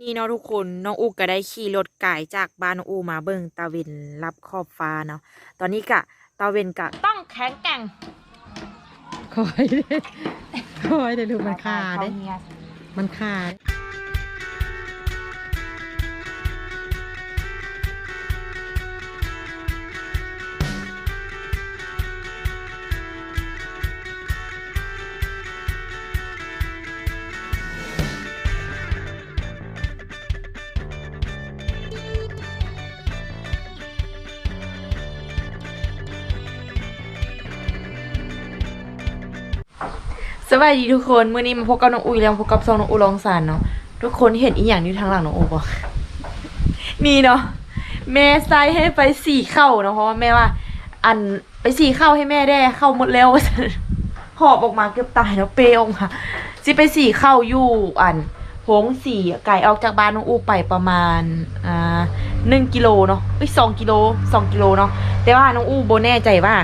นี่เนาะทุกคนน้องอูก็ได้ขี่รถไก่จากบ้านน้องอูมาเบิ่งตาเวนรับขอบฟ้าเนาะตอนนี้กะตาเวนกะต้องแข็งแกร่งคอยเด้คอยเด้ลูกมันคาเด้เฮียมันคาเด้ สวัสดีทุกคนมื้อนี้มาพบกับน้องอูอีกแล้วพบกับซองน้องอูลองสารเนาะทุกคนเห็นอีหยังอยู่ทางหลังน้องอูบ่นี่เนาะแม่ใส่ให้ไปสี่เข้าเนาะเพราะว่าแม่ว่า อันไปสี่เข้าให้แม่ได้เข้าหมดแล้วหอบออกมาเกือบตายเนาะเปออกมาสิไปสี่เข้าอยู่อันหงสี่ไก่ออกจากบ้านน้องอูไปประมาณอ่าหนึ่งกิโลเนาะเอ้ยสองกิโลสองกิโลเนาะแต่ว่าน้องอูโบแน่ใจว่า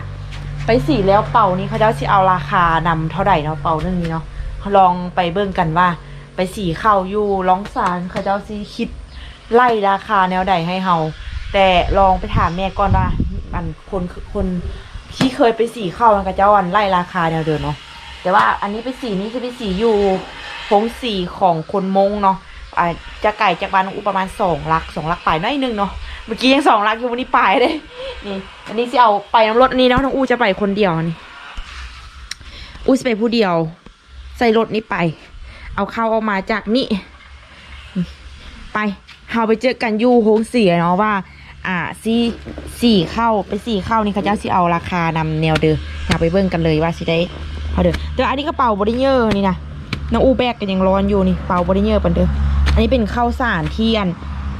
ไปสี่แล้วเป่านี้เขาจะสิเอาราคานำเท่าไหร่เนาะเป่าเรื่องนี้เนาะลองไปเบิ่งกันว่า ไปสี่เข้าอยู่ร้องสารเขาจะสิคิดไล่ราคาแนวใดให้เฮาแต่ลองไปถามแม่ก่อนว่ามันคนคนที่เคยไปสี่เข้ามันก็จะวันไล่ราคาแนวเดิมเนาะแต่ว่าอันนี้ไปสี่นี้จะไปสี่อยู่พงสี่ของคนมงเนาะอาจะไก่จากบ้านองอูประมาณสองลักสองลักปลายน้อยนึงเนาะ เมื่อกี้ยังสองลักอยู่วันนี้ไปเลยนี่ อันนี้จะเอาไปน้ำรถอันนี้เนาะน้องอูจะไปคนเดียวนี่อูจะไปผู้เดียว ใส่รถนี้ไป เอาเข้าออกมาจากนี่ไปเฮาไปเจอกันยูโฮงเสียเนาะว่า อ่าสี่สี่เข้าไปสี่เข้านี่เขาเจ้าสิเอาราคานำแนวเดิมอยากไปเบิ่งกันเลยว่าสิได้เอาเด้อเดี๋ยวอันนี้กระเป๋าบริเนอร์นี่นะน้องอูแบกกันยังร้อนอยู่นี่เป๋าบริเนอร์ปันเด้ออันนี้เป็นข้าวสารเทียน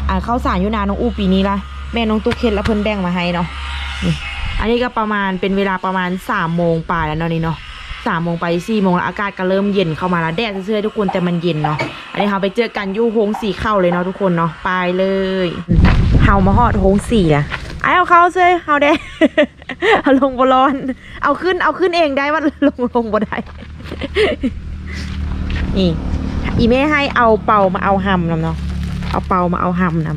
อ่าข้าวสารอยูนาน้องอูปีนี้ละแม่น้องตุ๊กเคล็ดแล้วเพิ่นแบ่งมาให้เนาะนี่อันนี้ก็ประมาณเป็นเวลาประมาณสามโมงป่ายแล้วเนาะนี่เนาะสามโมงไปสี่โมงแล้วอากาศก็เริ่มเย็นเข้ามาแล้วแดดเสื้อทุกคนแต่มันเย็นเนาะอันนี้เราไปเจอกันยู่โฮงสี่เข้าเลยเนาะทุกคนเนาะไปเลยเฮามาฮอดโฮงสี่ละไอเอาเข้าเสื้อเฮาได้เอาลงบอลอน เอาขึ้นเอาขึ้นเองได้ว่าลงลงบ่ได้นี่อีแม่ให้เอาเป่ามาเอาหำนำเนาะ เอาเปามาเอาหำน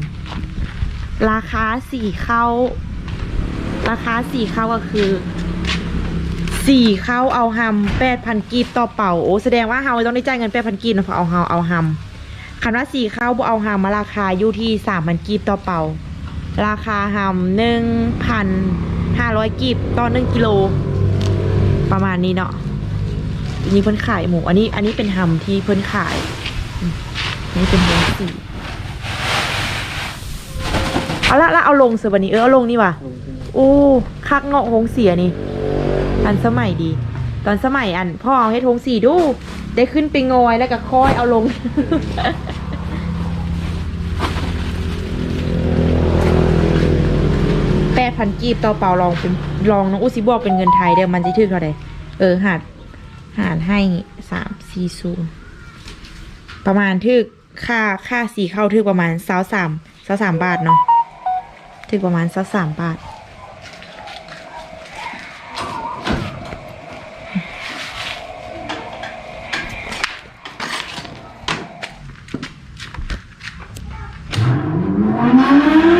ำราคาสี่เข้า ราคาสี่เข้าก็คือสี่เข้าเอาหำแปดพันกีบต่อเป่าโอ้แสดงว่าเฮาต้องได้จ่ายเงินแปดพันกีบนะเพราะเอาเฮาเอาหำคันว่าสี่เข้าบ่เอาหำมาราคาอยู่ที่สามพันกีบต่อเป่า ราคาหำหนึ่งพันห้าร้อยกีบต่อหนึ่งกิโล ประมาณนี้เนาะอันนี้เพิ่นขายหมู อันนี้ อันนี้เป็นหำที่เพิ่นขายอันนี้เป็นหมูสี่ เอาละแล้วเอาลงเสือวันนี้เออเอาลงนี่ว่ะโอ้คักเงาะหงเสียนี่ทันสมัยดี ตอนสมัยอันพ่อเอาให้ทงสีดู ได้ขึ้นไปงอยแล้วก็ค่อยเอาลง แปดพันกีบต่อเปล่าลองเป็นลองน้องอุซิบอกเป็นเงินไทยเดี๋ยวมันจะถึกเท่าไหร่เออหารหารให้สามสี่ศูนย์ประมาณทึกค่าค่าสีเข้าทึกประมาณสาวสามสาวสามบาทเนาะ ถึงประมาณสักสามบาทนี่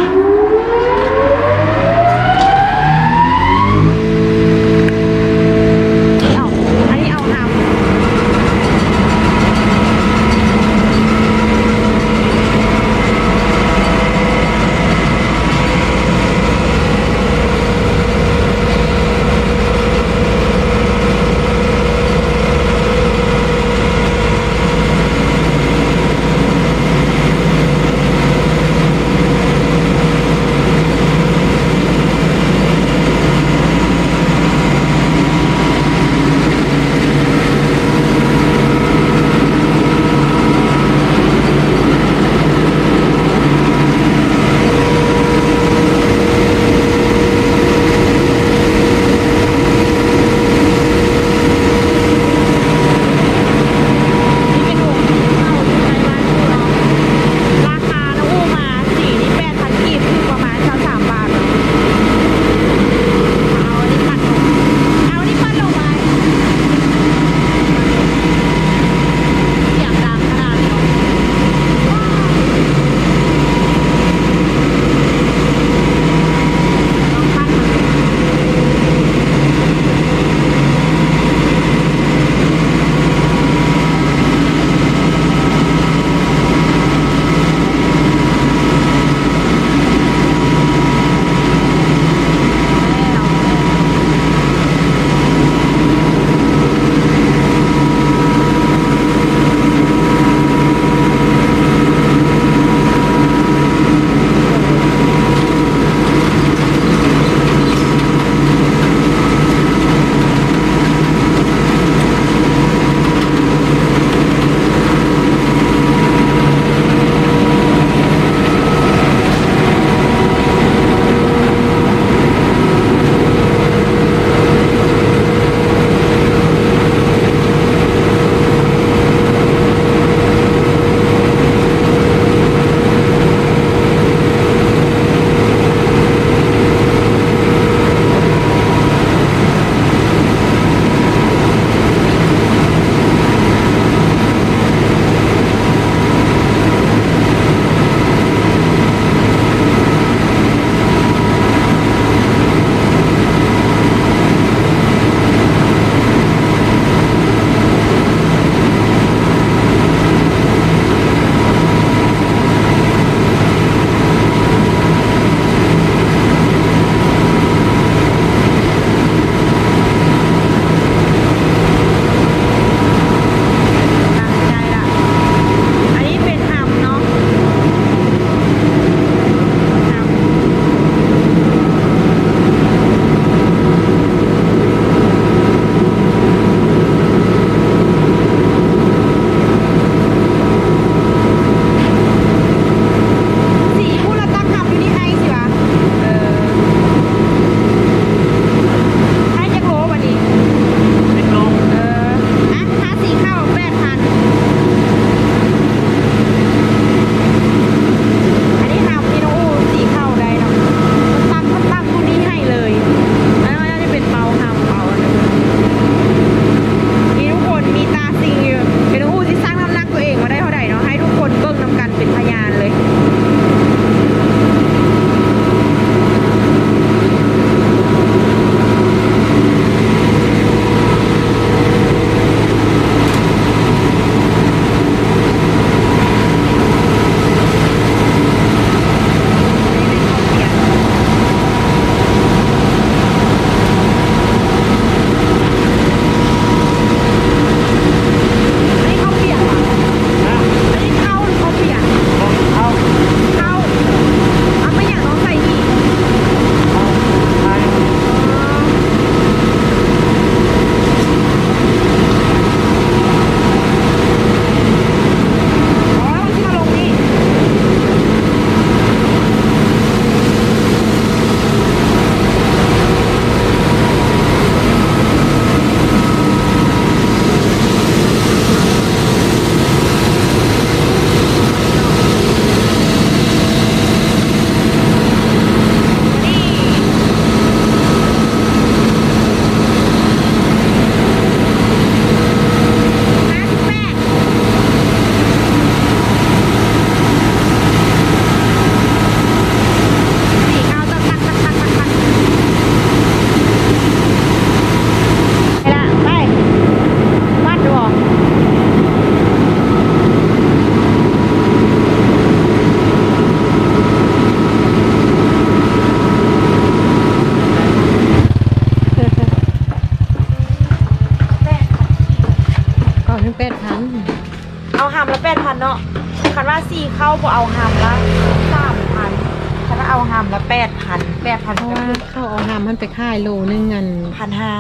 มมันไปค่ายโลนึงเงินพันห้า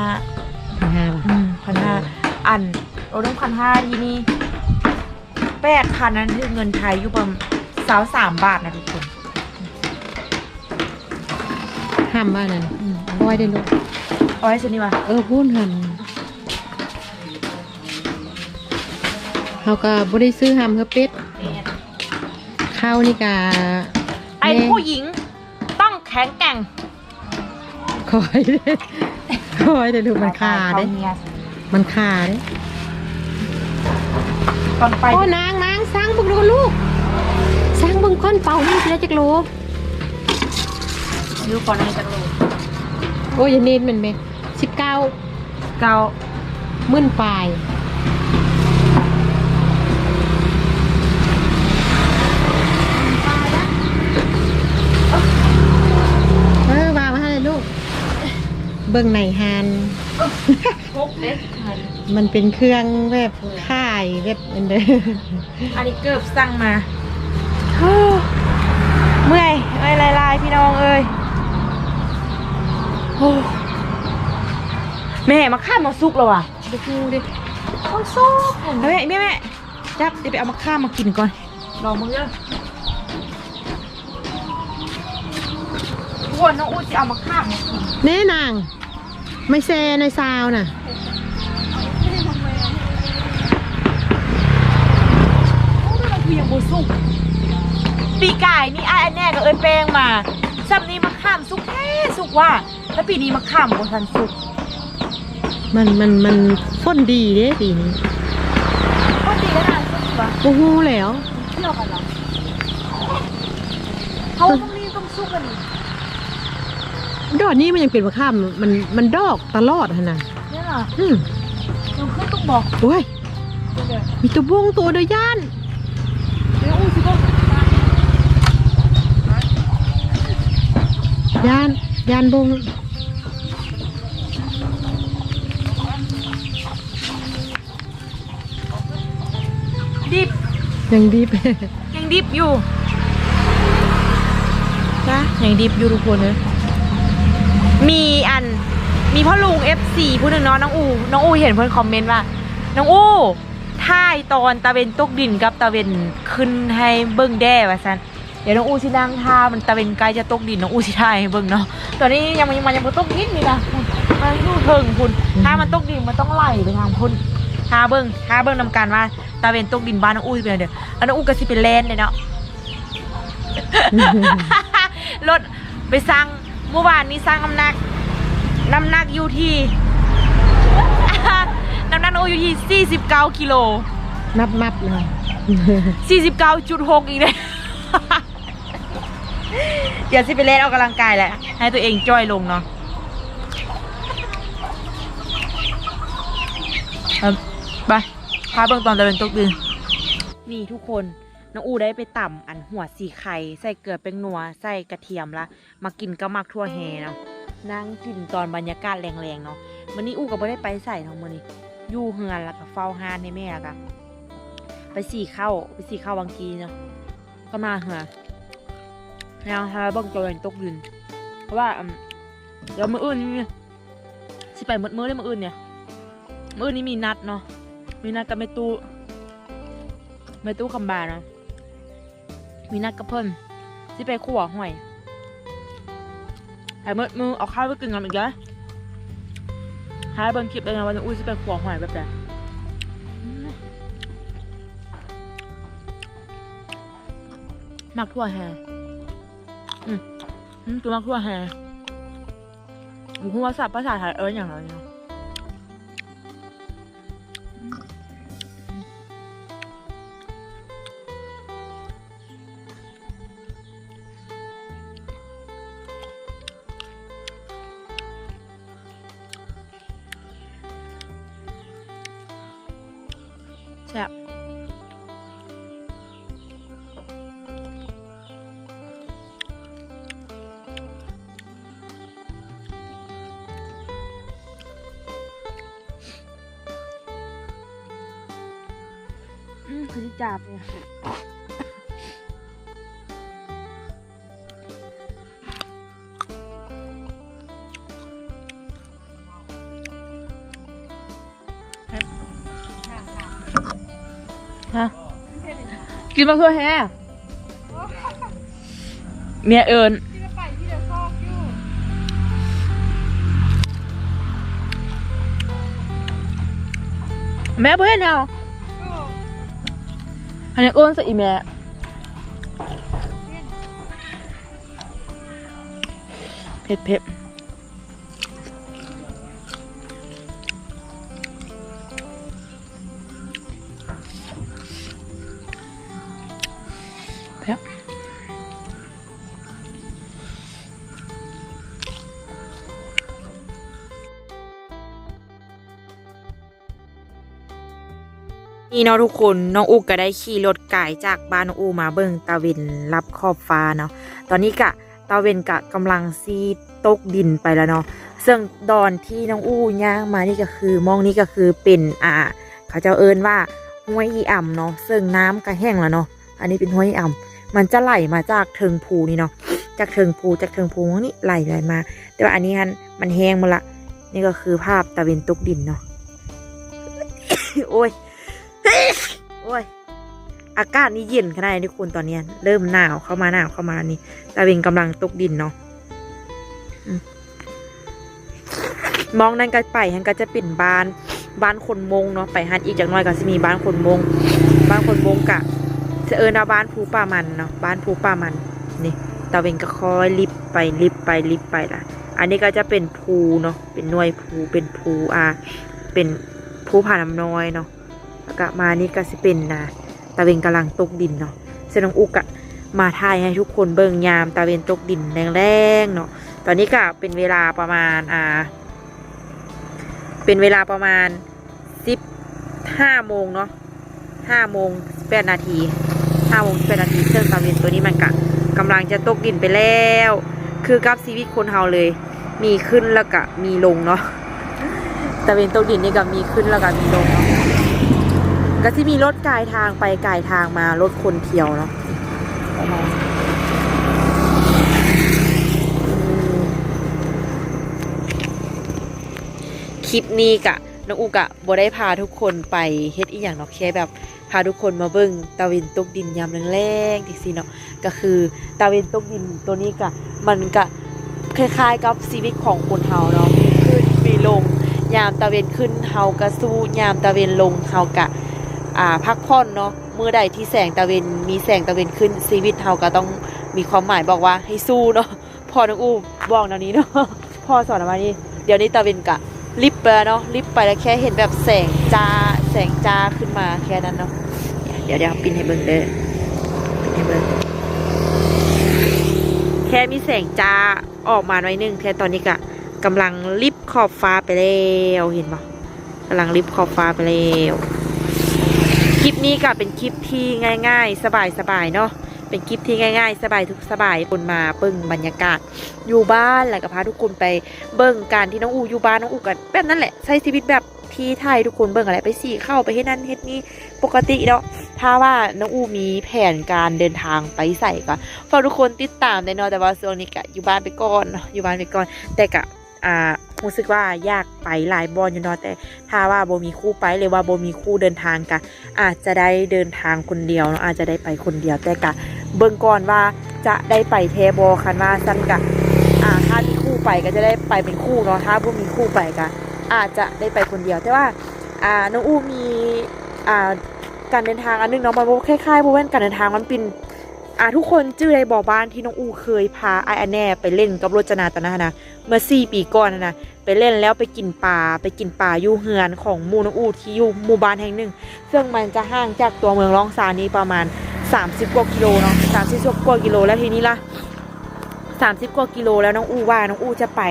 พันห้าบาทอืมพันห้าอันโอ้ต้องพันห้าทีนี่แปดพันนั้นคือเงินไทยอยู่ประมาณสาวสามบาทนะทุกคนห้ามบ้านนั่นเอาไว้ได้ลูกเอาไว้สินี่วะเออพูดหันเขาก็บ่ได้ซื้อหามเพื่อเป็ดข้าวนี่กาไอ้ผู้หญิงต้องแข็งแกร่ง คอยเด้คอยได้ลูกมันขาเด้เมียมันขาเด้ตอนไปโอ้นางนางสร้างเบึงดูลูกสร้างเบึงก้อนเป่านี่สิได้จักโลดูก่อนให้จักรโลโอ้ยอย่าเน้นมันแม่สิบเก้าเก้ามื่นปลายเออวางมาให้เลยลูก เบิ่งไหนฮานพกเล็กมันเป็นเครื่องแบบค่ายแบบอันเดออันนี้เกือบสั่งมาโอ้เมื่อยเอ้ยลายลายๆพี่น้องเอ้ยโอ้แม่มาข้ามมาซุกแล้วว่ะดูดูดิต้องซุกแม่แม่แม่จับเดี๋ยวไปเอามาข้ามมากินก่อนรอมึงเด้อทุกคนน้องอู้จะเอามาข้ามมากินแน่นาง ไม่แซในซาวน่ะโอ้ยมันคือยังบูซุกปีกายนี่ไอ้ายอันแน่ก็เอินแปลงมาซับนี้มาข้ามซุกแท้ซุกว่า แล้วปีนี้มาข้ามบนทันซุกมันมันมันฟ้นดีเด้ปีนี้ก็ดีแล้วนะซุกวะโอ้โหแล้วเที่ยวกันเหรอเขาต้องรีบต้องซุกกันนี่ ดอกนี้มันยังเป็นมะข้ามมันมันดอกตลอดหั่นน่ะเนี่ยเหรออืมเราขึ้นต้องบอกโอ้ยเดี๋ยวมีตัวบงตัวเดียวย่านเดี๋ยวอู้สิบอกย่านย่านบงดิบยังดีไปยังดิบอยู่นะยังดิบอยู่ทุกคนเลย มีอันมีพ่อลุง F4 ผู้หนึ่งเนาะน้องอูน้องอูเห็นเพื่อนคอมเมนต์ว่า น้องอูท่ายตอนตะเวนตกดินกับตะเวนขึ้นให้เบิ้งแด้ว่าซันเดี๋ยวน้องอูสินั่งท่ามันตะเวนใกล้จะตกดินน้องอูสิท่ายให้เบิ้งเนาะตอนนี้ยังมันยังมันยังบ่ตกดินนี่นะมันอยู่เทิงคุณถ้ามันตกดินมันต้องไหลไปทางพุ่นท่าเบิ้งท่าเบิ้งนำการว่าตะเวนตกดินบ้านน้องอูสิเป็นเด้อแล้วน้องอูก็สิเป็นแลนเลยเนาะรถไปสั่ง มื่อวานนี้สั่งน้ำหนัก น้ำหนักอยู่ที่ น้ำหนักน้องอูอยู่ที่49กิโลนับนับเลย49.6 อีกเลยเดี๋ยวสิไปเล่นออกกำลังกายแหละ ให้ตัวเองจ้อยลงเนาะเอาไปพาเบิ่งตอนตะเวนตกดินนี่ทุกคน น้องอูได้ไปต่ำอันหัวสีไข่ ใส่เกลือเป็นนัว ใส่กระเทียมละ มากินก็มักทั่วแฮเนาะนั่งกินตอนบรรยากาศแรงๆเนาะวันนี้อูก็ไม่ได้ไปใส่ทั้งมื้อนี้อยู่เฮือนแล้วก็เฝ้าฮานให้แม่แล้วก็ไปสีข้าวไปสีข้าวบางกีเนาะก็มาเหือแล้วฮาเบังตัวเองตกดินเพราะว่าอืมเดี๋ยวมืออื่นนี่สิไปมือมือเลยมืออื่นเนี่ยมืออื่นนี้มีนัดเนาะมีนัดกับแม่ตู้แม่ตู้คำบาเนาะ มีนัดกับเพิ่นสิไปขั่วหอยไอ้มื้อมือเอาข้าวไปกินกันอีกแล้วหายเบิ่งคลิปเลยนะว่าจะอุ้ยสิไปขั่วหอยแบบใดอืมมักทั่วแฮอืมอืมตัวมักทั่วแฮผมพูดว่าศัพท์ภาษาไทยเอิ้นอย่างไรเนา แซ่บอืมคือจับเนี่ย กินมาเพื่อแฮ่เมียเอิญแม่เพื่อนเอาอันนี้อ้วนสิอีแม่เผ็ดเผ็ด นี่เนาะทุกคนน้องอูก็ได้ขี่รถไก่จากบ้านน้องอูมาเบิ่งตาเวนรับขอบฟ้าเนาะตอนนี้กะตาเวนกะกำลังซีตกดินไปแล้วเนาะซึ่งดอนที่น้องอูย่างมานี่ก็คือมองนี่ก็คือเป็นอ่า เขาจะเอิ้นว่าห้วยอีอ่ำเนาะซึ่งน้ำก็แห้งแล้วเนาะอันนี้เป็นห้วยอีอ่ำมันจะไหลมาจากเทิงภูนี่เนาะจากเทิงภูจากเทิงภูนี่ไหลไหลมา แต่ว่าอันนี้ฮันมันแห้งหมดละ นี่ก็คือภาพตาเวนตกดินเนาะโอ้ย โอ้ย อากาศนี่เย็นขนาดนี้ทุกคนตอนนี้เริ่มหนาวเข้ามาหนาวเข้ามานี่ตาเวงกำลังตกดินเนาะมองนั่นก็ไปฮันก็จะเป็นบ้านบ้านคนมงเนาะไปฮันอีกจากน้อยก็จะมีบ้านคนมงบ้านคนมงกะจะเอินาบ้านภูป่ามันเนาะบ้านภูป่ามันนี่ตาเวงก็คอยลิบไปลิบไปลิบไปละอันนี้ก็จะเป็นภูเนาะเป็นหน่วยภูเป็นภูอ่าเป็นภูผ่าน้ำน้อยเนาะ แล้วก็มานี่ก็สิเป็นนะตาเวนกำลังตกดินเนาะเซนองอุกอะมาถ่ายให้ทุกคนเบิ่งยามตาเวนตกดินแรงๆเนาะตอนนี้ก็เป็นเวลาประมาณอ่าเป็นเวลาประมาณสิบห้าโมงเนาะห้าโมงแปดนาทีห้าโมงแปดนาทีเครื่องตาเวนตัวนี้มันกะกำลังจะตกดินไปแล้ว คือกับชีวิตคนเฮาเลย มีขึ้นแล้วก็มีลงเนาะตาเวนตกดินนี่ก็มีขึ้นแล้วก็มีลงเนาะ ก็ที่มีรถกายทางไปกายทางมารถคนเที่ยวเนาะคลิปนี้กะน้องอุกะบ่ได้พาทุกคนไปเฮ็ดอีหยังเนาะแค่แบบพาทุกคนมาเบิ่งตะเวนตกดินยามแรงๆจังซี่เนาะก็คือตะเวนตกดินตัวนี้กะมันกะคล้ายๆกับชีวิตของคนเฮาเนาะมีขึ้นมีลง ยามตะเวนขึ้นเฮากะสู้ยามตะเวนลงเฮากะ อ่าพักผ่อนเนาะเมื่อใดที่แสงตะเวนมีแสงตะเวนขึ้นชีวิตเฮาก็ต้องมีความหมายบอกว่าให้สู้เนาะพอน้องอูบอกแนวนี้เนาะพ่อสอนมานี่เดี๋ยวนี้ตะเวนกะลิบไปเนาะลิบไปแล้วแค่เห็นแบบแสงจ้าแสงจ้าขึ้นมาแค่นั้นเนาะเดี๋ยวเดี๋ยวปินให้เบิ่งเด้อปินให้เบิ่งแค่มีแสงจ้าออกมาหน่อยหนึงแค่ตอนนี้กะกำลังลิบขอบฟ้าไปแล้วเห็นปะกำลังลิบขอบฟ้าไปแล้ว ลิปนี้ก็เป็นคลิปที่ง่าย ๆ สบายๆเนาะเป็นคลิปที่ง่าย ๆ สบายทุกสบายคนมาเบิ่งบรรยากาศอยู่บ้านแล้วก็พาทุกคนไปเบิ่งการที่น้องอูอยู่บ้านน้องอูกันแบบนั้นแหละใช้ชีวิตแบบที่ไทยทุกคนเบิ่งอะไรไปสี่เข้าไปเฮ็ดนั่นเฮ็ดนี่ปกติเนาะถ้าว่าน้องอูมีแผนการเดินทางไปใส่ก็ฝากทุกคนติดตามได้เนาะแต่ว่าช่วงนี้ก็อยู่บ้านไปก่อนเนาะอยู่บ้านไปก่อนแต่ก็อ่า รู้สึกว่าอยากไปหลายบอลอยู่เนาะแต่ถ้าว่าโบมีคู่ไปหรือว่าโบมีคู่เดินทางกะอาจจะได้เดินทางคนเดียวเนาะอาจจะได้ไปคนเดียวแต่กะเบิ่งก่อนว่าจะได้ไปเทบอคันว่าสั้นกะอ่าถ้ามีคู่ไปก็จะได้ไปเป็นคู่เนาะถ้าโบมีคู่ไปกะอาจจะได้ไปคนเดียวแต่ว่าอ่าน้องอู้มีอ่าการเดินทางอันนึงเนาะมันบ่คล้ายๆโบแม่นการเดินทางมันเป็นอ่าทุกคนจื้อในบ่อบ้านที่น้องอูเคยพาไอแอนแน่ไปเล่นกับรจนาตนนั้นนะ เมื่อสี่ปีก่อนนะนะไปเล่นแล้วไปกินปลาไปกินปลาอยู่เฮือนของมูน้องอูที่อยู่หมู่บ้านแห่งหนึ่ง ซึ่งมันจะห่างจากตัวเมืองลองซานนี้ประมาณ 30 กว่ากิโลเนาะสามสิบกว่ากิโลแล้วทีนี้ล่ะ30 กว่ากิโลแล้วน้องอูว่าน้องอูจะไป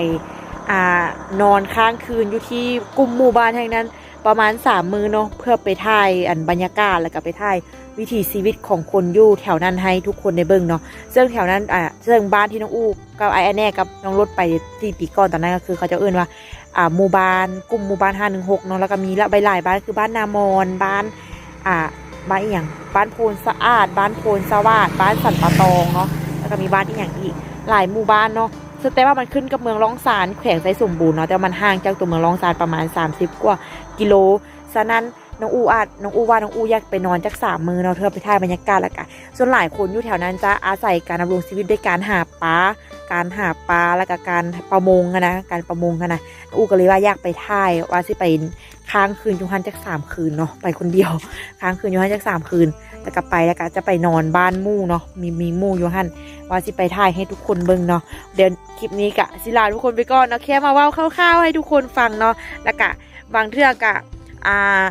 อ่านอนค้างคืนอยู่ที่กลุ่มหมู่บ้านแห่งนั้น ประมาณ3มือเนาะเพื่อไปถ่ายอันบรรยากาศแล้วก็ไปถ่ายวิถีชีวิตของคนอยู่แถวนั้นให้ทุกคนได้เบิ่งเนาะซึ่งแถวนั้นอ่าซึ่งบ้านที่น้องอู้กับไอ้แน่กับน้องรถไปที่ปีก่อนตอนนั้นก็คือเขาจะเอื้นว่าอ่าหมู่บ้านกลุ่มหมู่บ้านห้าหนึ่งหกเนาะแล้วก็มีละใบหลายบ้านคือบ้านนามอนบ้านอ่าบ้านอีหยังบ้านโพนสะอาด บ้านโพนสวัสดบ้านสันปะตองเนาะแล้วก็มีบ้านอีหยังอีกหลายหมู่บ้านเนาะแต่ว่ามันขึ้นกับเมืองร้องสารแขวงไซสมบูรณ์เนาะแต่มันห่างจากตัวเมืองร้องสารประมาณ 30 กว่า กิโลฉะนั้นน้องอูอาจน้องอูว่าน้องอูอยากไปนอนจักสามมือเนาะเธอไปถ่ายบรรยากาศล้วกันส่วนหลายคนอยู่แถวนั้นจะอาศัยการดำรงชีวิตด้วยการหาปลาการหาปลาแล้วก็การประมงอะนะการประมงนะน้องอูก็เลยว่าอยากไปถ่ายว่าสิไปค้างคืนยูฮันจักสามคืนเนาะไปคนเดียวค้างคืนยูฮันจักสามคืนแล้วก็ไปแล้วก็จะไปนอนบ้านมู่เนาะมีมีมู่ยูฮันว่าสิไปถ่ายให้ทุกคนเบิ่งเนาะเดี๋ยวคลิปนี้กะสิลาทุกคนไปก่อนเนาะแค่มาเว้าคร่าวๆให้ทุกคนฟังเนาะแล้วก็ บางเทื่อกะอ่า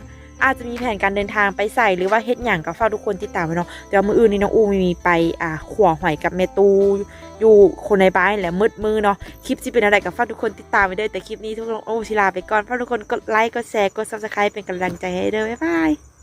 อาจจะมีแผนการเดินทางไปใส่หรือว่าเฮ็ดหยังกับเฝ้าทุกคนติดตามไว้เนาะเดี๋ยวมืออื่นนี่น้องอูมีไปอ่าขัวหอยกับเมตู อยู่คนในบ้านแหละมืดมือเนาะคลิปที่เป็นอะไรกับเฝ้าทุกคนติดตามไว้ด้วยแต่คลิปนี้ทุกคนโอ้ชิลาไปก่อนฝาทุกคนกดไลค์กดแชร์กดซับสไครป์เป็นกำลังใจให้เด้อบ๊ายบาย